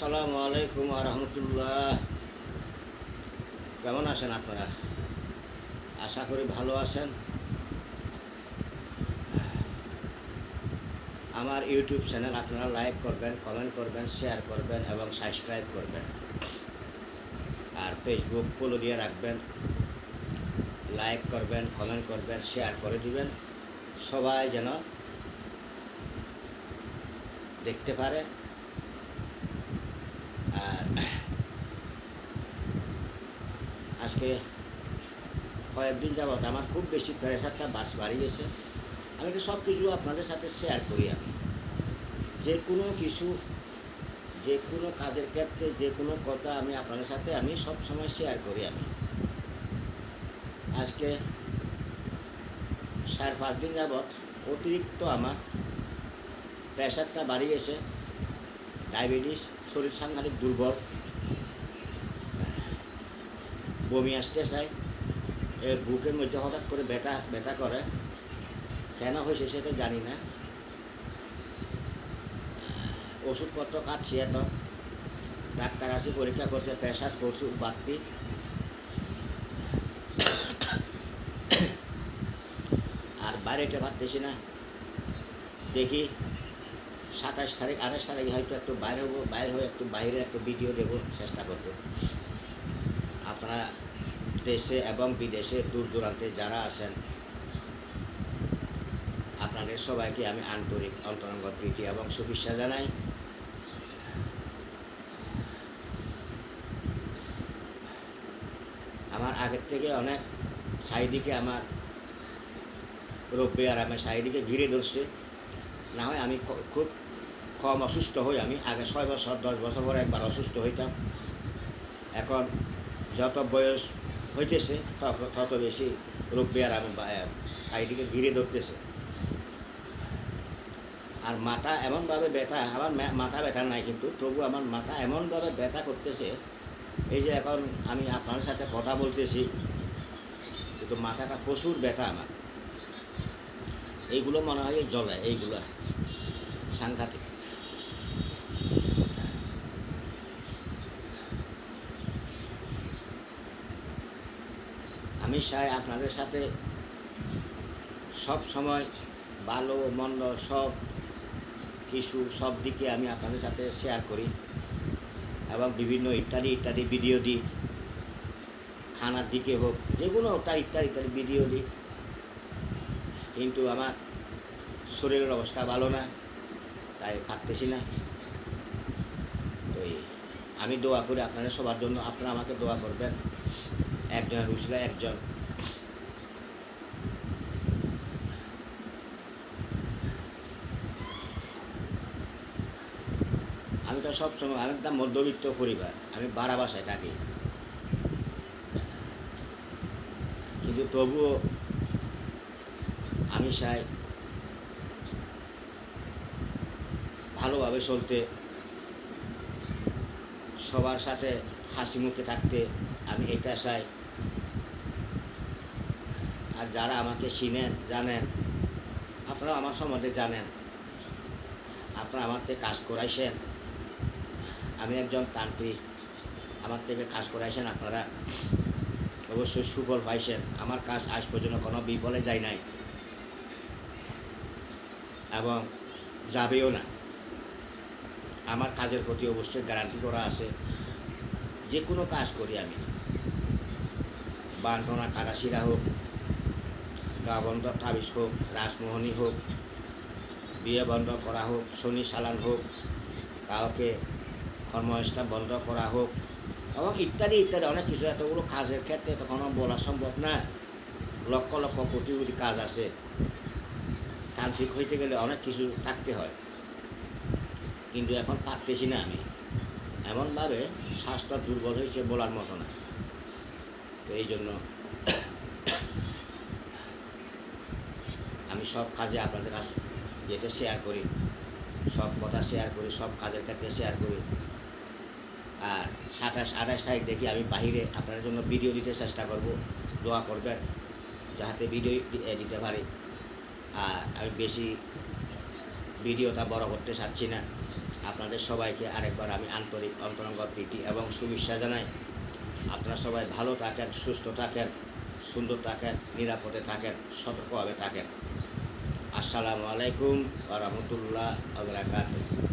আসসালামু আলাইকুম রহমতুল্লাহ কেমন আছেন আপনারা আশা করি ভালো আছেন আমার ইউটিউব চ্যানেল আপনারা লাইক করবেন কমেন্ট করবেন শেয়ার করবেন এবং সাবস্ক্রাইব করবেন আর ফেসবুক ফলো দিয়ে রাখবেন লাইক করবেন কমেন্ট করবেন শেয়ার করে দিবেন সবাই যেন দেখতে পারে আর আজকে কয়েকদিন যাবৎ আমার খুব বেশি প্রেশারটা বাস বাড়িয়েছে। আমি তো সব কিছু আপনাদের সাথে শেয়ার করি আমি। যে কোনো কিছু, যে কোনো কাজের ক্ষেত্রে, যে কোনো কথা আমি আপনাদের সাথে আমি সব সময় শেয়ার করি আমি। আজকে চার পাঁচ দিন যাবৎ অতিরিক্ত আমার প্রেশারটা বাড়িয়েছে। ডায়াবেটিস শরীর সাংঘাতিক দুর্বল। বমি আসতে চায়, এর বুকের মধ্যে হঠাৎ করে ব্যথা ব্যথা করে। কেন হয়েছে সেটা জানি না। ওষুধপত্র খাচ্ছি এত ডাক্তার আসি, পরীক্ষা করছে, প্রেশার, প্রচুর বাড়তি। আর বাইরেটা ভাবতেছি না। দেখি সাতাশ তারিখ, আঠাশ তারিখ হয়তো একটু বাইরে হব, বাইরে হয়ে একটু বাইরে একটু ভিডিও দেবো, চেষ্টা করব। আপনারা দেশে এবং বিদেশে দূর দূরান্তে যারা আছেন, আপনাদের সবাইকে আমি আন্তরিক অন্তরঙ্গ প্রীতি এবং শুভেচ্ছা জানাই। আমার আগের থেকে অনেক সাইডিকে আমার রব্বে আর আমার সাইডিকে ঘিরে ধরছে। না হয় আমি খুব কম অসুস্থ হই, আমি আগে ছয় বছর, দশ বছর পরে একবার অসুস্থ হইতাম। এখন যত বয়স হইতেছে, তত- বেশি রোগবে আর আমি সাইডিকে ঘিরে ধরতেছে। আর মাথা এমনভাবে ব্যথা, আমার মাথা ব্যথা নাই কিন্তু, তবু আমার মাথা এমনভাবে ব্যথা করতেছে, এই যে এখন আমি আপনার সাথে কথা বলতেছি কিন্তু মাথাটা প্রচুর ব্যথা আমার। এইগুলো মনে হয় জ্বলে, এইগুলো সাংঘাতিক। আমি আপনাদের সাথে। সব সময় ভালো, মন্দ সব কিছু সব দিকে আমি আপনাদের সাথে শেয়ার করি এবং বিভিন্ন ইত্যাদি ইত্যাদি ভিডিও দিই। খানার দিকে হোক যেগুলো তার ইত্যাদি ইত্যাদি ভিডিও দিই। কিন্তু আমার শরীরের অবস্থা ভালো না, তাই থাকতেছি না। তো আমি দোয়া করি আপনারা সবার জন্য, আপনারা আমাকে দোয়া করবেন। একজনের উসিলা একজন আমি তো সবসময়, আমি একটা মধ্যবিত্ত পরিবার, আমি বারা বাসায় থাকি। কিন্তু তবুও আমি চাই ভালোভাবে চলতে, সবার সাথে হাসি মুখে থাকতে, আমি এটা চাই। আর যারা আমাকে চিনেন, জানেন আপনারা আমার সম্বন্ধে জানেন। আপনারা আমার থেকে কাজ করাইছেন। আমি একজন তান্ত্রিক। আমার থেকে কাজ করাইছেন আপনারা। অবশ্যই সুফল পাইছেন। আমার কাজ আজ পর্যন্ত কোনো বিফলে যায় নাই। এবং যাবেও না। আমার কাজের প্রতি অবশ্যই গ্যারান্টি করা আছে। যে কোনো কাজ করি আমি। বান্টনা কাটাশিরা হোক বন্ধ তাবিজ হোক, রাজমোহনী হোক বিয়ে বন্ধ করা হোক, শনি সালান হোক, কাউকে কর্মস্থান বন্ধ করা হোক, এবং ইত্যাদি ইত্যাদি, অনেক কিছু। এতগুলো কাজের ক্ষেত্রে তখনও বলা সম্ভব না। লক্ষ লক্ষ কোটি কোটি কাজ আছে। তান্ত্রিক হইতে গেলে অনেক কিছু থাকতে হয়। কিন্তু এখন পারতেছি না আমি। এমনভাবে স্বাস্থ্য দুর্বল হয়েছে বলার মতো না। তো এই জন্য আমি সব কাজে আপনাদের কাছে যেটা শেয়ার করি, সব কথা শেয়ার করি, সব কাজের ক্ষেত্রে শেয়ার করি। আর সাতাশ, আঠাশ তারিখ দেখি আমি বাহিরে আপনাদের জন্য ভিডিও দিতে চেষ্টা করব, দোয়া করবেন যাতে ভিডিও দিতে পারি। আর আমি বেশি ভিডিওটা বড় করতে চাচ্ছি না। আপনাদের সবাইকে আরেকবার আমি আন্তরিক অন্তরঙ্গ প্রীতি এবং শুভেচ্ছা জানাই। আপনারা সবাই ভালো থাকেন, সুস্থ থাকেন। সুন্দর থাকেন নিরাপদে থাকেন সতর্কভাবে থাকেন। আসসালামু আলাইকুম ওয়া রাহমাতুল্লাহ ওয়া বারাকাতুহু।